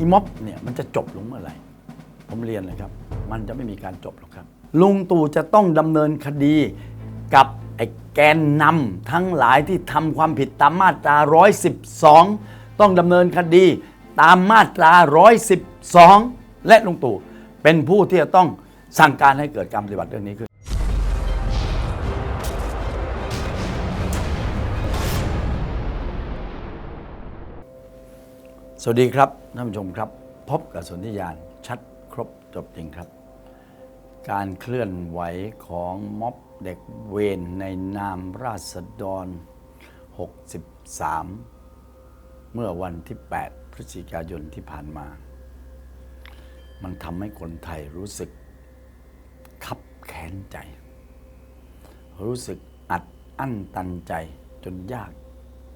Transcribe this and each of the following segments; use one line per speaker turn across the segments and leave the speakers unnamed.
อีม็อบเนี่ยมันจะจบลงเมื่อไหร่ ผมเรียนเลยครับ มันจะไม่มีการจบหรอกครับ ลุงตู่จะต้องดำเนินคดีกับไอ้แกนนำทั้งหลายที่ทำความผิดตามมาตรา 112 ต้องดำเนินคดีตามมาตรา 112 และลุงตู่เป็นผู้ที่จะต้องสั่งการให้เกิดการปฏิบัติเรื่องนี้ขึ้น สวัสดีครับท่านผู้ชมครับ พบกับสนธิยานชัดครบจบจริงครับ การเคลื่อนไหวของม็อบเด็กเวนในนามราษฎร 63 เมื่อวันที่ 8 พฤศจิกายนที่ผ่านมา มันทำให้คนไทยรู้สึกคับแค้นใจ รู้สึกอัดอั้นตันใจจนยาก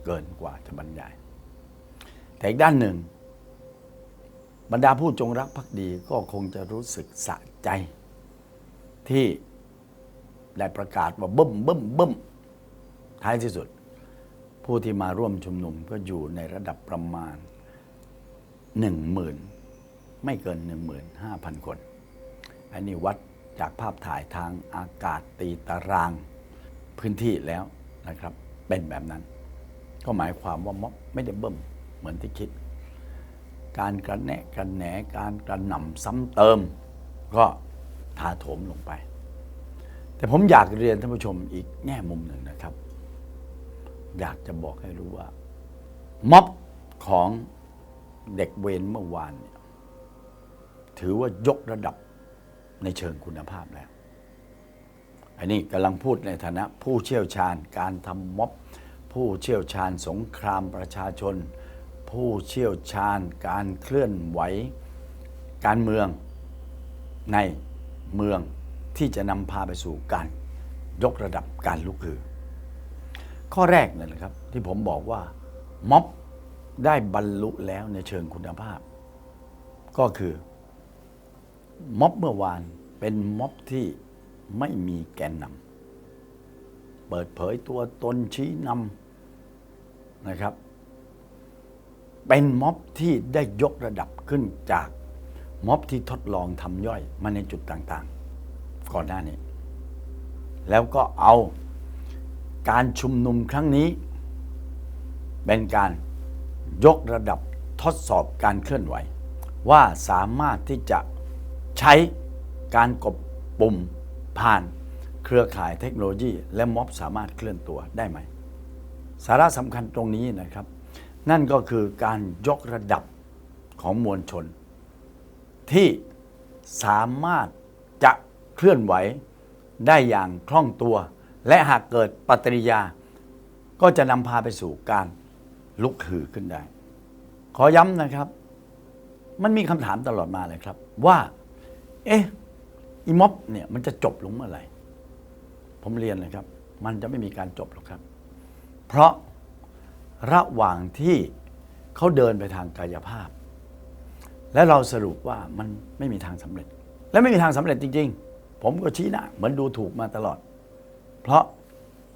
เกินกว่าจะบรรยาย แต่อีกด้านหนึ่ง บรรดาผู้จงรักภักดีก็คงจะรู้สึกสะใจ ที่ได้ประกาศว่าบึ้มบึ้มบึ้มท้ายที่สุด ผู้ที่มาร่วมชุมนุมก็อยู่ในระดับประมาณหนึ่งหมื่นไม่เกินหนึ่งหมื่นห้าพันคน อันนี้วัดจากภาพถ่ายทางอากาศตีตารางพื้นที่แล้วนะครับ เป็นแบบนั้น ก็หมายความว่าม็อบไม่ได้เบิ่ม เหมือนที่คิด การกระแนะกระแหนการกระหน่ำซ้ำเติม ก็ถาโถมลงไป แต่ผมอยากเรียนท่านผู้ชมอีกแง่มุมหนึ่งนะครับ อยากจะบอกให้รู้ว่า ม็อบของเด็กเวรเมื่อวานเนี่ยถือว่ายกระดับในเชิงคุณภาพแล้ว อันนี้กำลังพูดในฐานะผู้เชี่ยวชาญการทำม็อบ ผู้เชี่ยวชาญสงครามประชาชน ผู้เชี่ยวชาญการเคลื่อนไหว การเมืองในเมืองที่จะนำพาไปสู่การยกระดับการลุกฮือ ข้อแรกนั่นแหละครับที่ผมบอกว่าม็อบได้บรรลุแล้วในเชิงคุณภาพ ก็คือม็อบเมื่อวานเป็นม็อบที่ไม่มีแกนนำเปิดเผยตัวตนชี้นำนะครับ เป็นม็อบที่ได้ยกระดับขึ้นจากม็อบที่ทดลองทำย่อยมาในจุดต่างๆ ก่อนหน้านี้ แล้วก็เอาการชุมนุมครั้งนี้ เป็นการยกระดับทดสอบการเคลื่อนไหว ว่าสามารถที่จะใช้การกดปุ่มผ่านเครือข่ายเทคโนโลยี และม็อบสามารถเคลื่อนตัวได้ไหม สาระสำคัญตรงนี้นะครับ นั่นก็คือการยกระดับของมวลชน ที่สามารถจะเคลื่อนไหวได้อย่างคล่องตัว และหากเกิดปฏิริยา ก็จะนำพาไปสู่การลุกฮือขึ้นได้ ขอย้ำนะครับ มันมีคำถามตลอดมาเลยครับ ว่า เอ๊ะอีม็อบเนี่ยมันจะจบลงเมื่อไหร่ผมเรียนเลยครับ มันจะไม่มีการจบหรอกครับ เพราะ ระหว่างที่เขาเดินไปทางกายภาพ และเราสรุปว่ามันไม่มีทางสำเร็จ และไม่มีทางสำเร็จจริง ๆ ผมก็ชี้หน้าเหมือนดูถูกมาตลอด เพราะ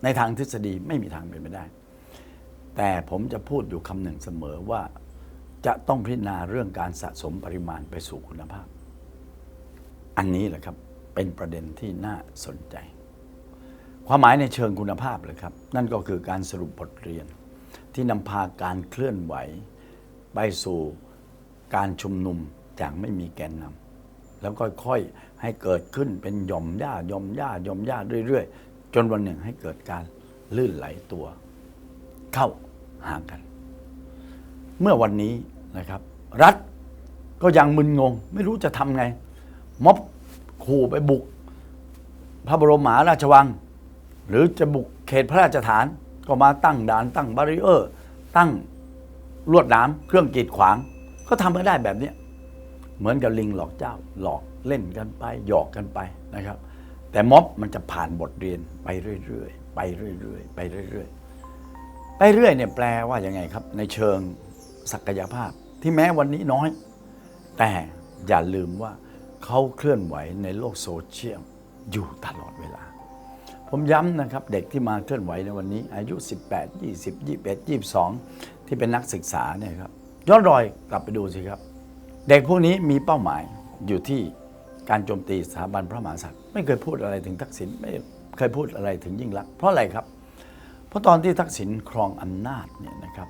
ในทางทฤษฎีไม่มีทางเป็นไปได้ แต่ผมจะพูดอยู่คำหนึ่งเสมอว่าจะต้องพิจารณาเรื่องการสะสมปริมาณไปสู่คุณภาพ อันนี้แหละครับเป็นประเด็นที่น่าสนใจ ความหมายในเชิงคุณภาพเลยครับ นั่นก็คือการสรุปบทเรียน ที่นำพาการเคลื่อนไหว ไปสู่การชุมนุมอย่างไม่มีแกนนำแล้วค่อยๆให้เกิดขึ้นเป็นหย่อมหญ้าหย่อมหญ้าหย่อมหญ้าเรื่อยๆ จนวันหนึ่งให้เกิดการลื่นไหลตัว เข้าหากัน เมื่อวันนี้นะครับ รัฐก็ยังมึนงง ไม่รู้จะทำไง ม็อบขู่ไปบุก พระบรมมหาราชวัง หรือจะบุกเขตพระราชฐาน ก็มาตั้งด่านตั้งบาริเออร์ ตั้งลวดหนามเครื่องกีดขวาง ก็ทำกันได้แบบเนี้ยเหมือนกับลิงหลอกเจ้า หลอกเล่นกันไป หยอกกันไปนะครับ แต่ม็อบมันจะผ่านบทเรียนไปเรื่อยๆไปเรื่อยๆไปเรื่อยๆไปเรื่อยเนี่ยแปลว่ายังไงครับ ในเชิงศักยภาพ ที่แม้วันนี้น้อย แต่อย่าลืมว่าเขาเคลื่อนไหวในโลกโซเชียลอยู่ตลอดเวลา ผมย้ำนะครับเด็กที่มาเคลื่อนไหวในวันนี้ อายุ 18 20 21 22 ที่เป็นนักศึกษาเนี่ยครับย้อนรอยกลับไปดูสิครับ เด็กพวกนี้มีเป้าหมายอยู่ที่การโจมตีสถาบันพระมหากษัตริย์ไม่เคยพูดอะไรถึงทักษิณไม่เคยพูดอะไรถึงยิ่งลักษณ์เพราะอะไรครับ เพราะตอนที่ทักษิณครองอำนาจเนี่ยนะครับ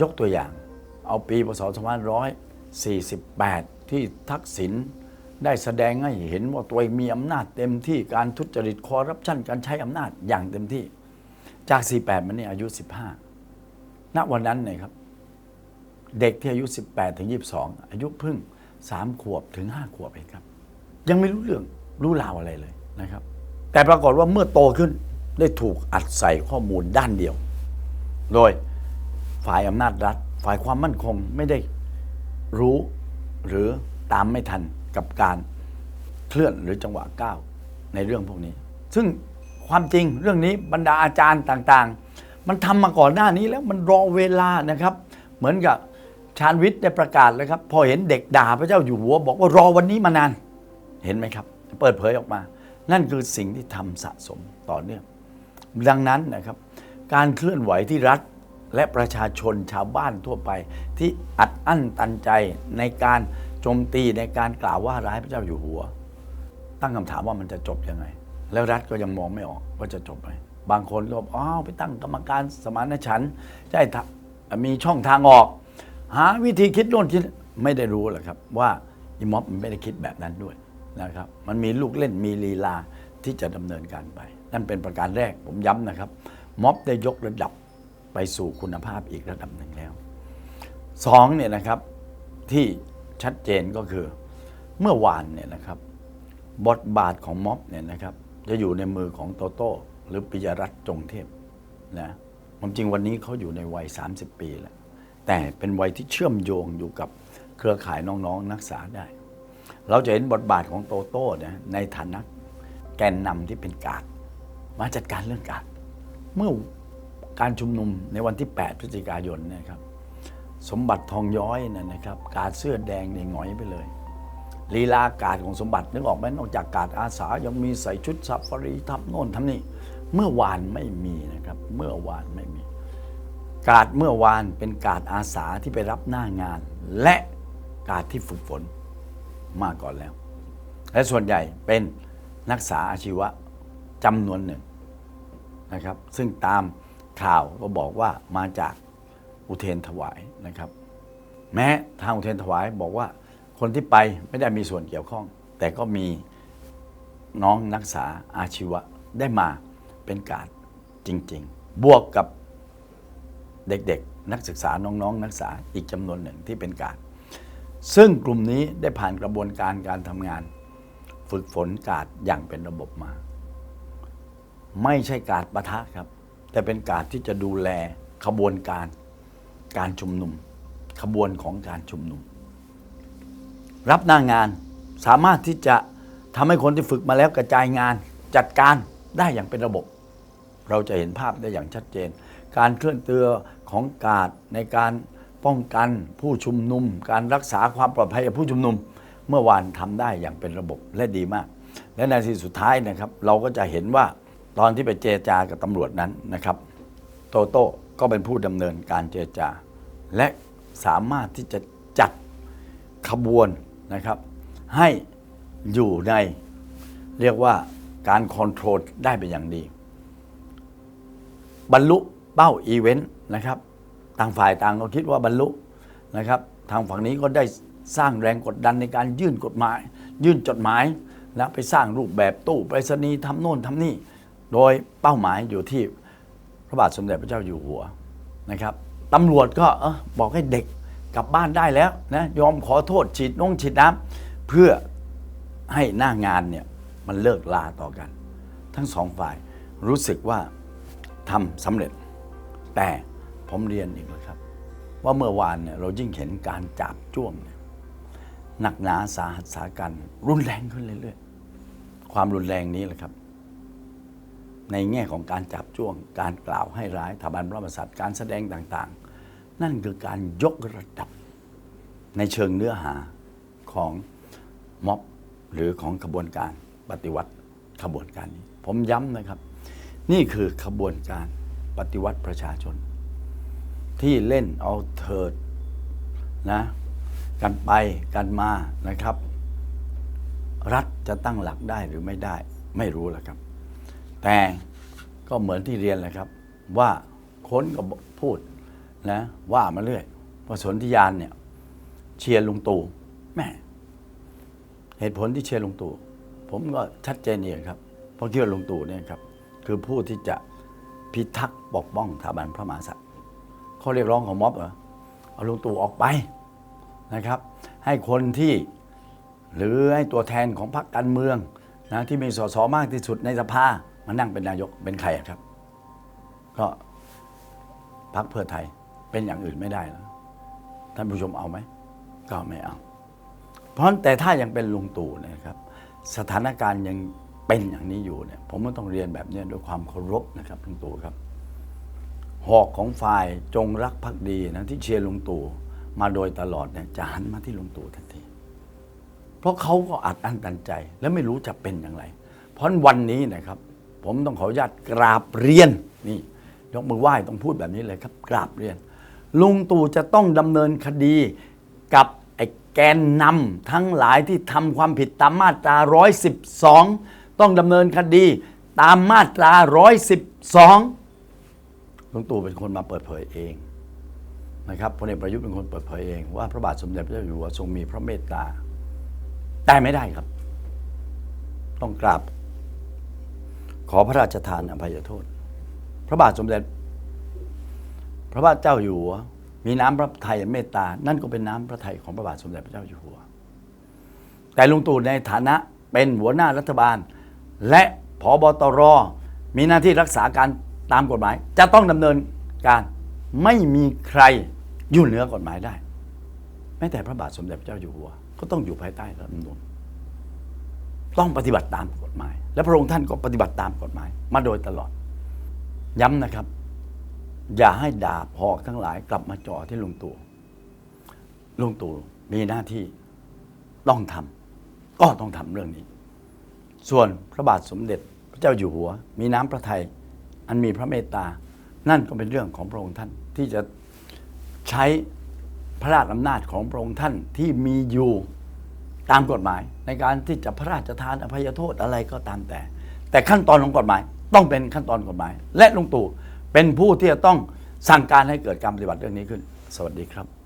ยกตัวอย่างเอาปีพศ2548 ที่ทักษิณ ได้แสดงให้เห็นว่าตัวเองมีอำนาจเต็มที่การทุจริตคอร์รัปชันการใช้อำนาจอย่างเต็มที่ จาก 48 มันนี่อายุ 15 ณวันนั้นเนี่ยครับ เด็กที่อายุ 18 ถึง 22 อายุเพิ่ง 3 ขวบถึง 5 ขวบเองครับ ยังไม่รู้เรื่องรู้ราวอะไรเลยนะครับ แต่ปรากฏว่าเมื่อโตขึ้นได้ถูกอัดใส่ข้อมูลด้านเดียว โดยฝ่ายอำนาจรัฐ ฝ่ายความมั่นคงไม่ได้รู้หรือตามไม่ทัน กับการเคลื่อนหรือจังหวะก้าวในเรื่องพวกนี้ ซึ่งความจริงเรื่องนี้บรรดาอาจารย์ต่างๆ มันทำมาก่อนหน้านี้แล้วมันรอเวลานะครับ เหมือนกับชาญวิทย์ได้ประกาศเลยครับ พอเห็นเด็กด่าพระเจ้าอยู่หัว บอกว่ารอวันนี้มานานเห็นไหมครับ เปิดเผยออกมา นั่นคือสิ่งที่ทำสะสมต่อเนื่องดังนั้นนะครับ การเคลื่อนไหวที่รัฐและประชาชนชาวบ้านทั่วไป ที่อัดอั้นตันใจในการ จมตีในการกล่าวว่าร้ายพระเจ้าอยู่หัว ตั้งคำถามว่ามันจะจบยังไง แล้วรัฐก็ยังมองไม่ออกว่าจะจบไหมบางคนก็บอกอ้าวไปตั้งกรรมการสมานฉันท์ใช่ทะมีช่องทางออก หาวิธีคิดโน่นคิดไม่ได้รู้หรอกครับว่าอิม็อบมันไม่ได้คิดแบบนั้นด้วยนะครับ มันมีลูกเล่นมีลีลาที่จะดำเนินการไป นั่นเป็นประการแรกผมย้ำนะครับ ม็อบได้ยกระดับไปสู่คุณภาพอีกระดับหนึ่งแล้วสองเนี่ยนะครับที่ ชัดเจนก็คือเมื่อวานเนี่ยนะครับบทบาทของม็อบเนี่ยนะครับจะอยู่ในมือของโตโต้หรือปิยรัตน์จงเทพนะความจริงวันนี้เขาอยู่ในวัย 30 ปีแล้ว แต่เป็นวัยที่เชื่อมโยงอยู่กับเครือข่ายน้องๆนักศึกษาได้ เราจะเห็นบทบาทของโตโต้เนี่ยในฐานะแกนนำที่เป็นกาดมาจัดการเรื่องกาดเมื่อการชุมนุมในวันที่ 8 พฤศจิกายนเนะครับ สมบัติทองย้อยนะนะครับ กาดเสื้อแดงเนี่ยหงอยไปเลยลีลากาดของสมบัตินึกออกไหมนอกจากกาดอาสายังมีใส่ชุดซัฟฟารีทำโน่นทำนี่เมื่อวานไม่มีนะครับ เมื่อวานไม่มี กาดเมื่อวานเป็นกาดอาสาที่ไปรับหน้างาน และกาดที่ฝึกฝนมาก่อนแล้ว และส่วนใหญ่เป็นนักศึกษาอาชีวะจำนวนหนึ่งนะครับ ซึ่งตามข่าวก็บอกว่ามาจาก อุเทนถวายนะครับ แม้ทางอุเทนถวายบอกว่าคนที่ไปไม่ได้มีส่วนเกี่ยวข้อง แต่ก็มีน้องนักศึกษาอาชีวะได้มาเป็นการจริง ๆ บวกกับเด็กๆ นักศึกษาน้องๆ นักศึกษาอีกจำนวนหนึ่งที่เป็นการดซึ่งกลุ่มนี้ได้ผ่านกระบวนการการทำงาน ฝึกฝนการดอย่างเป็นระบบมา ไม่ใช่การประทะครับ แต่เป็นการที่จะดูแลขบวนการ การชุมนุม ขบวนของการชุมนุม รับหน้างานสามารถที่จะทำให้คนที่ฝึกมาแล้วกระจายงานจัดการได้อย่างเป็นระบบ เราจะเห็นภาพได้อย่างชัดเจน การเคลื่อนตัวของกาดในการป้องกันผู้ชุมนุม การรักษาความปลอดภัยผู้ชุมนุม เมื่อวานทำได้อย่างเป็นระบบและดีมาก และในที่สุดท้ายนะครับ เราก็จะเห็นว่าตอนที่ไปเจรจากับตำรวจนั้นนะครับ โตโต้ก็เป็นผู้ดำเนินการเจรจา และสามารถที่จะจัดขบวนนะครับ ให้อยู่ในเรียกว่าการคอนโทรลได้เป็นอย่างดี บรรลุเป้าอีเวนต์นะครับต่างฝ่ายต่างก็คิดว่าบรรลุนะครับ ทางฝั่งนี้ก็ได้สร้างแรงกดดันในการยื่นกฎหมาย ยื่นจดหมายแล้วไปสร้างรูปแบบตู้ไปรษณีย์ทำโน่นทำนี่ โดยเป้าหมายอยู่ที่พระบาทสมเด็จพระเจ้าอยู่หัวนะครับ ตำรวจก็เออบอกให้เด็กกลับบ้านได้แล้วนะยอมขอโทษฉีดน้องฉีดน้ำเพื่อให้หน้างานเนี่ยมันเลิกลาต่อกัน ทั้งสองฝ่ายรู้สึกว่าทำสำเร็จ แต่ผมเรียนอีกแล้วครับ ว่าเมื่อวานเนี่ยเรายิ่งเห็นการจับจ้วงเนี่ยหนักหนาสาหัสสากันรุนแรงขึ้นเรื่อยๆ ความรุนแรงนี้แหละครับ ในแง่ของการจับจ้วง การกล่าวให้ร้ายสถาบันพระมหากษัตริย์การแสดงต่างๆ นั่นคือการยกระดับในเชิงเนื้อหาของม็อบหรือของขบวนการปฏิวัติขบวนการนี้ ผมย้ำนะครับ นี่คือขบวนการปฏิวัติประชาชน ที่เล่นเอาเถิดนะกันไปกันมานะครับ รัฐจะตั้งหลักได้หรือไม่ได้ไม่รู้แล้วครับ แต่ก็เหมือนที่เรียนแหละครับ ว่าค้นก็พูดนะว่ามาเรื่อยว่าสนธิยานเนี่ยเชียร์ลุงตู่แม่เหตุผลที่เชียร์ลุงตู่ผมก็ชัดเจนเองครับ เพราะคิดว่าลุงตู่เนี่ยครับ คือผู้ที่จะพิทักษ์ปกป้องสถาบันพระมหากษัตริย์ข้อเรียกร้องของม็อบเหรอเอาลุงตู่ออกไปนะครับ ให้คนที่หรือให้ตัวแทนของพรรคการเมืองนะที่มีสสมากที่สุดในสภา มานั่งเป็นนายกเป็นใครครับ ก็พรรคเพื่อไทยเป็นอย่างอื่นไม่ได้แล้วท่านผู้ชมเอาไหมก็ไม่เอา เพราะแต่ถ้ายังเป็นลุงตู่นยนะครับ สถานการณ์ยังเป็นอย่างนี้อยู่เนี่ย ผมก็ต้องเรียนแบบนี้ด้วยความเคารพนะครับลุงตู่ครับ หอกของฝ่ายจงรักภักดีนะที่เชียร์ลุงตู่มาโดยตลอดเนี่ยจะหันมาที่ลุงตู่ทันที เพราะเขาก็อัดอั้นตันใจ และไม่รู้จะเป็นอย่างไร เพราะวันนี้นะครับ ผมต้องขออนุญาตกราบเรียนนี่ยกมือไหว้ต้องพูดแบบนี้เลยครับ กราบเรียน ลุงตู่จะต้องดำเนินคดีกับไอ้แกนนำทั้งหลายที่ทำความผิดตามมาตรา 112 ต้องดำเนินคดีตามมาตรา 112 ลุงตู่เป็นคนมาเปิดเผยเองนะครับพลเอกประยุทธ์เป็นคนเปิดเผยเองว่าพระบาทสมเด็จพระเจ้าอยู่หัวทรงมีพระเมตตาแต่ไม่ได้ครับ ต้องกราบ ขอพระราชทานอภัยโทษ พระบาทสมเด็จ พระบาทเจ้าอยู่หัว มีน้ำพระทัยเมตตา นั่นก็เป็นน้ำพระทัยของพระบาทสมเด็จพระเจ้าอยู่หัว แต่ลุงตู่ในฐานะเป็นหัวหน้ารัฐบาล และผบตร มีหน้าที่รักษาการตามกฎหมาย จะต้องดำเนินการไม่มีใครอยู่เหนือกฎหมายได้แม้แต่พระบาทสมเด็จพระเจ้าอยู่หัว ก็ต้องอยู่ภายใต้รัฐธรรมนูญ ต้องปฏิบัติตามกฎหมาย และพระองค์ท่านก็ปฏิบัติตามกฎหมาย มาโดยตลอด ย้ำนะครับ อย่าให้ดาบหอกทั้งหลายกลับมาจ่อที่ลุงตู่ลุงตู่มีหน้าที่ต้องทำก็ต้องทำเรื่องนี้ ส่วนพระบาทสมเด็จพระเจ้าอยู่หัว มีน้ำพระทัยอันมีพระเมตตา นั่นก็เป็นเรื่องของพระองค์ท่านที่จะใช้พระราชอำนาจของพระองค์ท่านที่มีอยู่ ตามกฎหมายในการที่จะพระราชทานอภัยโทษอะไรก็ตามแต่ แต่ขั้นตอนของกฎหมายต้องเป็นขั้นตอนกฎหมาย และลุงตู่เป็นผู้ที่จะต้องสั่งการให้เกิดการปฏิบัติเรื่องนี้ขึ้น สวัสดีครับ